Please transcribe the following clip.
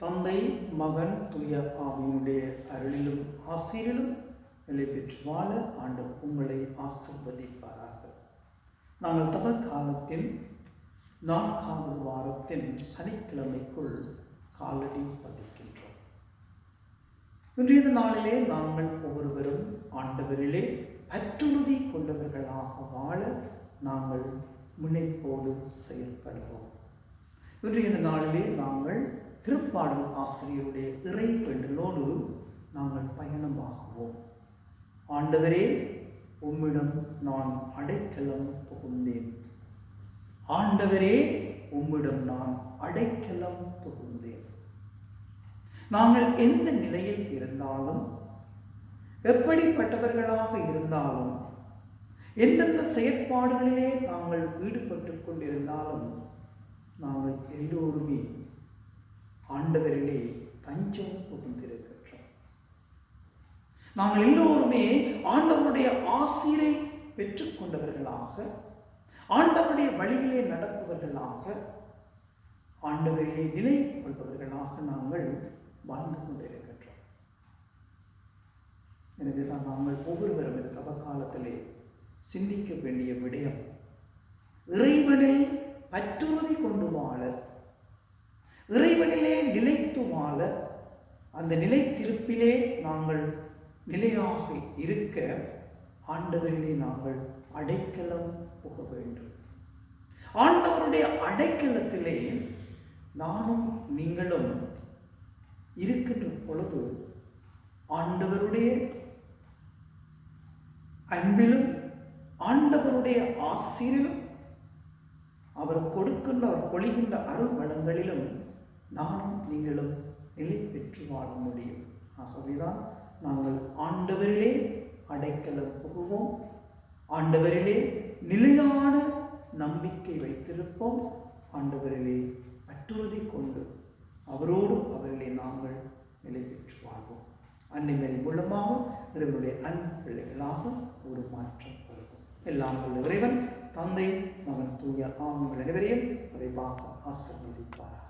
தந்தை மகன் துய ஆவியினுடைய அருளிலும் ஆசிரியிலும் நிலை பெற்று வாழ ஆண்டு உங்களை ஆசிர்வதிப்பாராக. நாங்கள் தப காலத்தில் நான்காவது வாரத்தின் சனிக்கிழமைக்குள் காலடி பதிக்கின்றோம். இன்றைய நாளிலே நாங்கள் ஒவ்வொருவரும் ஆண்டவரிலே பற்றுறுதி கொண்டவர்களாக வாழ நாங்கள் முனைப்போடு செயல்படுவோம். இன்றைய நாளிலே நாங்கள் திருப்பாடல் ஆசிரியருடைய இறை பெண்டலோடு நாங்கள் பயணமாகுவோம். ஆண்டவரே உம்மிடம் நான் அடைக்கலம் புகுந்தேன். ஆண்டவரே உம்மிடம் நான் அடைக்கலம் புகுந்தேன். நாங்கள் எந்த நிலையில் இருந்தாலும் எப்படிப்பட்டவர்களாக இருந்தாலும் எந்தெந்த செயற்பாடுகளிலே நாங்கள் ஈடுபட்டு கொண்டிருந்தாலும் நாங்கள் எல்லோருமே ஆண்டவரிலே தஞ்சம் புகுந்திருக்கின்றோம் நாங்கள் எல்லோருமே ஆண்டவருடைய ஆசிரை பெற்றுக்கொண்டவர்களாக ஆண்டவருடைய வழியிலே நடப்பவர்களாக ஆண்டவரிலே நிலை கொள்பவர்களாக நாங்கள் வாழ்ந்து கொண்டிருக்கின்றோம். எனவேதான் நாங்கள் ஒவ்வொருவரும் இந்த தவக்காலத்திலே சிந்திக்க வேண்டிய விடயம் இறைவனில் பற்றுவதை கொண்டு வாழ இறைவனிலே நிலைத்து வாழ அந்த நிலைத்திருப்பிலே நாங்கள் நிலையாக இருக்க ஆண்டவரிலே நாங்கள் அடைக்கலம் போக வேண்டும். ஆண்டவருடைய அடைக்கலத்திலே நானும் நீங்களும் இருக்கின்ற பொழுது ஆண்டவருடைய அன்பிலும் ஆண்டவருடைய ஆசிரியரும் அவர் கொடுக்கின்ற அவர் பொழிகின்ற அருள் வளங்களிலும் நானும் நீங்களும் நிலை பெற்று வாழ முடியும். ஆகவேதான் நாங்கள் ஆண்டவரிலே அடைக்கலம் புகுவோம். ஆண்டவரிலே நிலையான நம்பிக்கை வைத்திருப்போம். ஆண்டவரிலே அற்றுறுதி கொண்டு அவரோடு அவரிலே நாங்கள் நிலை பெற்று வாழ்வோம். அன்னைமரி மூலமாக இவர்களுடைய அன்பு பிள்ளைகளாக ஒரு மாற்றம் வருவோம். எல்லாம் உள்ள இறைவன் தந்தை மகன் தூய ஆண்கள் அனைவரையும் விரைவாக ஆசிர்வதிப்பாராக.